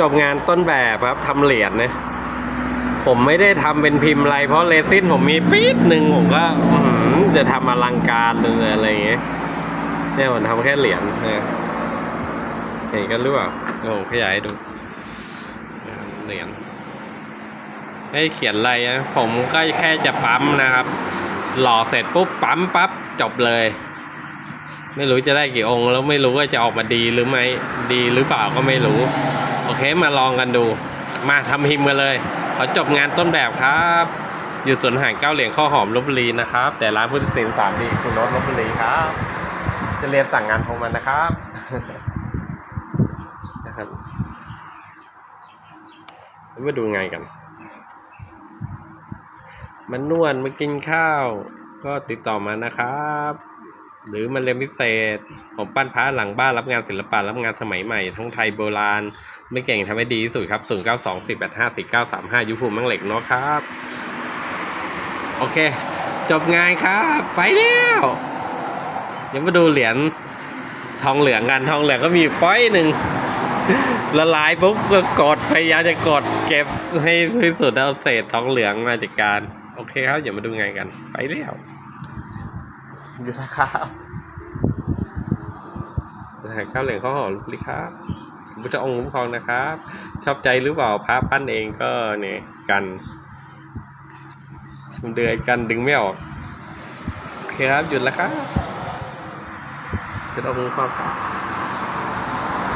จบงานต้นแบบครับทำเหรียญนะผมไม่ได้ทำเป็นพิมพ์อะไร เพราะเลซินผมมีปี๊ดหนึ่งผมก็จะทำอลังการเลยอะไรอย่างเงี้ยเนี่ยผมทำแค่เหรียญเนี่ยเห็นกันหรือเปล่าเดี๋ยวผมขยายดูเหรียญไม่เขียนอะไรนะผมก็แค่จะปั๊มนะครับ หล่อเสร็จปุ๊บปั๊มปั๊บจบเลย ไม่รู้จะได้กี่องค์ แล้วไม่รู้ว่าจะออกมาดีหรือไม่ดีหรือเปล่าก็ไม่รู้ โอเคมาลองกันดู มาทำพิมพ์กันเลยขอจบงานต้นแบบครับ อยู่สวนห่างเก้าเหรียญข้าวหอมลบบุรีนะครับ แต่ร้านพุทธศิลป์สามดีคุณโน้ตลบบุรีครับ จะเรียนสั่งงานโทรมานะครับนะครับมาดูงานกันมันนวดมากินข้าว ก็ติดต่อมานะครับ หรือมันเรียนพิเศษ ผมปั้นพระหลังบ้านรับงานศิลปะรับงานสมัยใหม่ ทั้งไทยโบราณ ไม่เก่งทำให้ดีที่สุดครับ 0 9 2 1 8 5 4 9 3 5 ยุภูมิมังเหล็กเนาะครับ โอเค จบงานครับ ไปแล้วเดี๋ยวมาดูเหรียญทองเหลืองกันทองเหลืองก็มีป้อยหนึ่งละลายปุ๊บก็กดพยายามจะกดเก็บให้ที่สุดเอาเศษทองเหลืองมาจัดการ โอเคครับอย่ามาดูงานกัน ไปแล้ว อยู่นะครับหาข้าวเหลืองข้าวหอมลิครับพุทธองค์คุ้มครองนะครับ ชอบใจหรือเปล่าพระปั้นเองก็เนี่ยกันมันเดือยกันดึงไม่ออกโอเคครับหยุดแล้วครับพุทธองค์คุ้มครองครับ